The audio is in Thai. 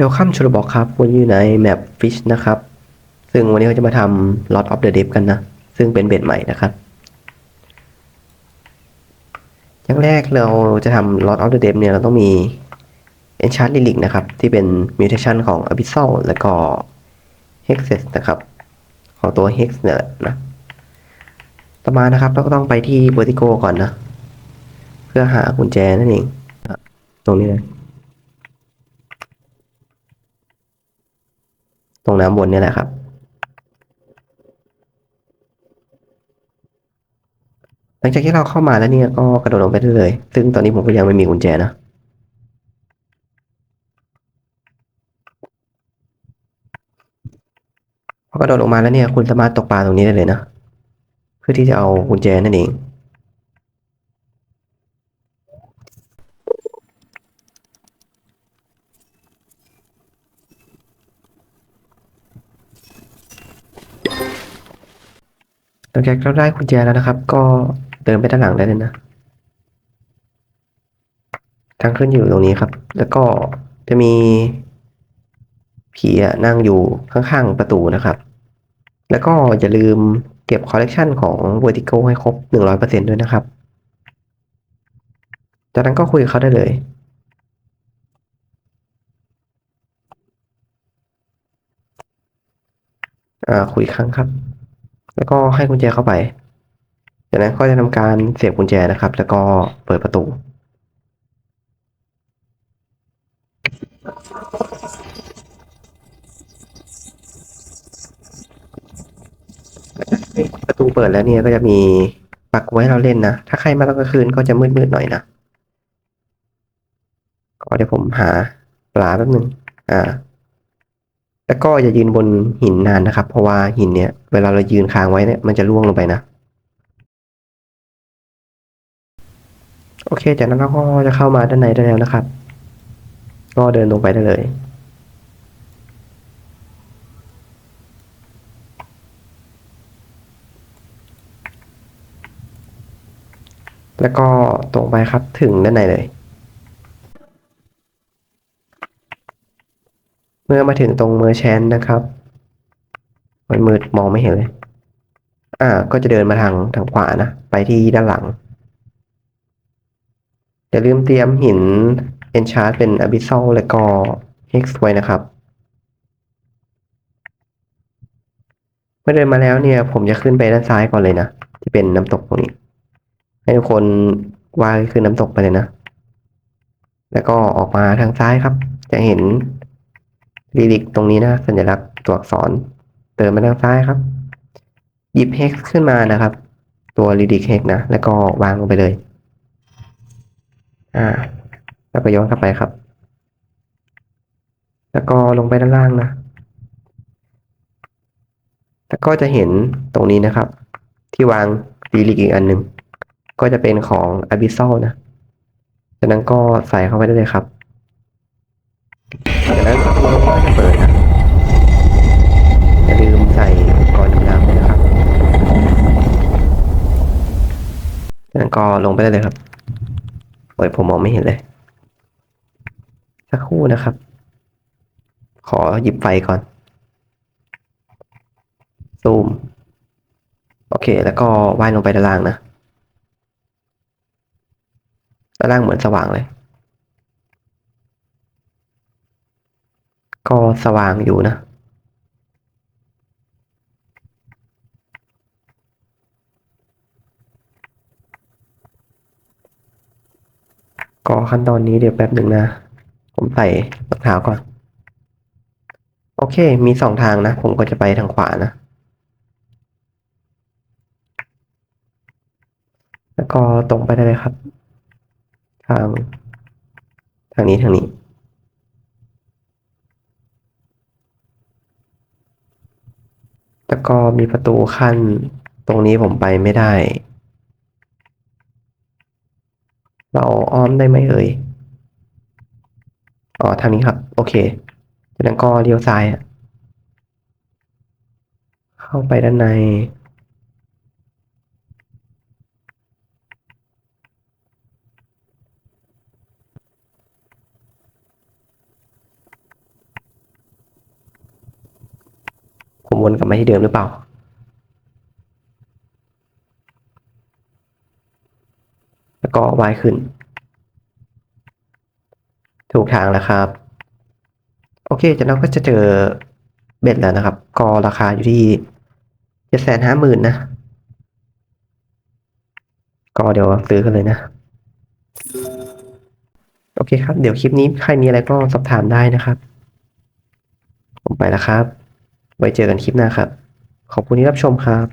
Welcome to the box ครับวันนี้อยู่ในแมป Fish นะครับ ซึ่งวันนี้เขาจะมาทำ Lot of the Deep กันนะ ซึ่งเป็นเบ็ดใหม่นะครับ อย่างแรกเราจะทำ Lot of the Deep เนี่ย เราต้องมี Enchant Relic นะครับ ที่เป็น Mutation ของ Abyssal แล้วก็ Hexes นะครับ ของตัว Hex เนี่ยนะ ต่อมานะครับ เราก็ต้องไปที่ Vertigo ก่อนนะ เพื่อหากุญแจนั่นเองตรงนี้เลย ตรงน้ำบนนี่แหละครับ หลังจากที่เราเข้ามาแล้วเนี่ยก็กระโดดลงไปได้เลย ซึ่งตอนนี้ผมก็ยังไม่มีกุญแจนะพอกระโดดลงมาแล้วเนี่ย คุณสามารถตกปลาตรงนี้ได้เลยนะ เพื่อที่จะเอากุญแจนั่นเอง หลังจากเราได้กุญแจแล้วนะครับ ก็เดินไปด้านหลังได้เลยนะ ทางขึ้นอยู่ตรงนี้ครับ แล้วก็จะมีผีนั่งอยู่ข้างๆประตูนะครับ แล้วก็อย่าลืมเก็บคอลเลกชันของ Vertigo ให้ครบ 100%ด้วยนะครับ จากนั้นก็คุยกับเขาได้เลยอ่าคุยครั้งครับ แล้วก็ให้กุญแจเข้าไป จากนั้นก็จะทำการเสียบกุญแจนะครับ แล้วก็เปิดประตู ประตูเปิดแล้วเนี่ยก็จะมีปักไว้ให้เราเล่นนะ ถ้าใครมาตอนกลางคืนก็จะมืดๆหน่อยนะ ก็เดี๋ยวผมหาปลาแป๊บนึงอ่า แล้วก็อย่ายืนบนหินนานนะครับ เพราะว่าหินเนี้ยเวลาเรายืนค้างไว้เนี่ยมันจะร่วงลงไปนะ โอเค จากนั้นเราก็จะเข้ามาด้านในได้แล้วนะครับ ก็เดินลงไปได้เลยแล้วก็ตรงไปครับถึงด้านในเลย เมื่อมาถึงตรงเมอร์แชนนะครับ มันมืดมองไม่เห็นเลย อ่า ก็จะเดินมาทางทางขวานะ ไปที่ด้านหลัง อย่าลืมเตรียมหิน Enchant เป็น Abyssal แล้วก็ Hex ไว้นะครับ เมื่อเดินมาแล้วเนี่ย ผมจะขึ้นไปด้านซ้ายก่อนเลยนะ ที่เป็นน้ำตกตรงนี้ ให้ทุกคนว่ายขึ้นน้ำตกไปเลยนะ แล้วก็ออกมาทางซ้ายครับ จะเห็น ลิลิกตรงนี้นะ สัญลักษณ์ตัวอักษร เติมมาทางซ้ายครับ หยิบ hex ขึ้นมานะครับ ตัวลิลิก hex นะ แล้วก็วางลงไปเลย อ่า แล้วก็ย้อนกลับไปครับ แล้วก็ลงไปด้านล่างนะ แล้วก็จะเห็นตรงนี้นะครับ ที่วางลิลิกอีกอันหนึ่งก็จะเป็นของ Abyssal นะจากนั้นก็ใส่เข้าไปได้เลยครับ จากนั้นประตูก็จะเปิดนะอย่าลืมใส่อุปกรณ์ดำน้ำด้วยนะครับจากนั้นก็ลงไปได้เลยครับโอ้ยผมมองไม่เห็นเลย สักครู่นะครับ ขอหยิบไฟก่อน ซูม โอเค แล้วก็ว่ายลงไปด้านล่างนะด้านล่างเหมือนสว่างเลย ก็สว่างอยู่นะก็ขั้นตอนนี้เดี๋ยวแป๊บหนึ่งนะ ผมใส่รองเท้าก่อน โอเค มีสองทางนะ ผมก็จะไปทางขวานะ แล้วก็ตรงไปได้เลยครับ ทาง ทางนี้ทางนี้ แล้วก็มีประตูขั้นตรงนี้ผมไปไม่ได้ เราอ้อมได้ไหมเอ่ย อ๋อทางนี้ครับ โอเคจากนั้นก็เลี้ยวซ้ายอะเข้าไปด้านใน ผมวนกลับมาที่เดิมหรือเปล่า แล้วก็วายขึ้น ถูกทางแล้วครับ โอเคจากนั้นก็จะเจอเบ็ดแล้วนะครับ ก็ราคาอยู่ที่เจ็ดแสนห้าหมื่นนะ ก็เดี๋ยวซื้อกันเลยนะ โอเคครับ เดี๋ยวคลิปนี้ใครมีอะไรก็สอบถามได้นะครับ ผมไปแล้วครับ ไว้เจอกันคลิปหน้าครับ ขอบคุณที่รับชมครับ